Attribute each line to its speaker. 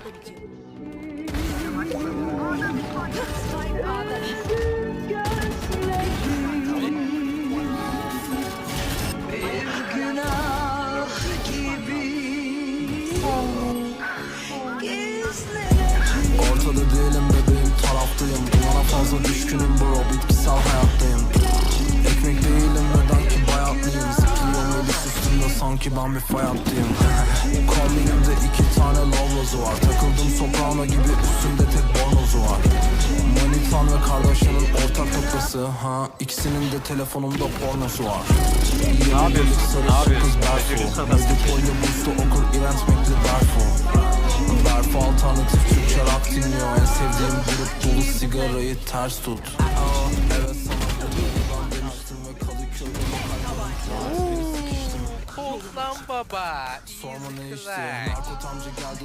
Speaker 1: Ortada değilim bebeğim taraftayım. Dumana fazla düşkünüm bro bitkisel hayattayım. Ekmek değilim neden ki bayatlıyım Zıplıyor melis üstümde sanki ben bir fay hattıyım Kombinimde Soprano gibi üstümde tek bornozu var Manitan ve kardeşlerin ortak noktası ha İkisinin de telefonumda pornosu var Ne
Speaker 2: yapıyorsun? Ne yapıyorsun? Sana.
Speaker 1: Medipolya burslu okur iğrenç mekli Berfo Berfo alternatif Türkçe rock dinliyor En sevdiğim grup dolu sigarayı ters tut Evet sana demiştim ve Kadıköy'de
Speaker 2: lan baba.
Speaker 1: Sorma ne işte. Narkot amca geldi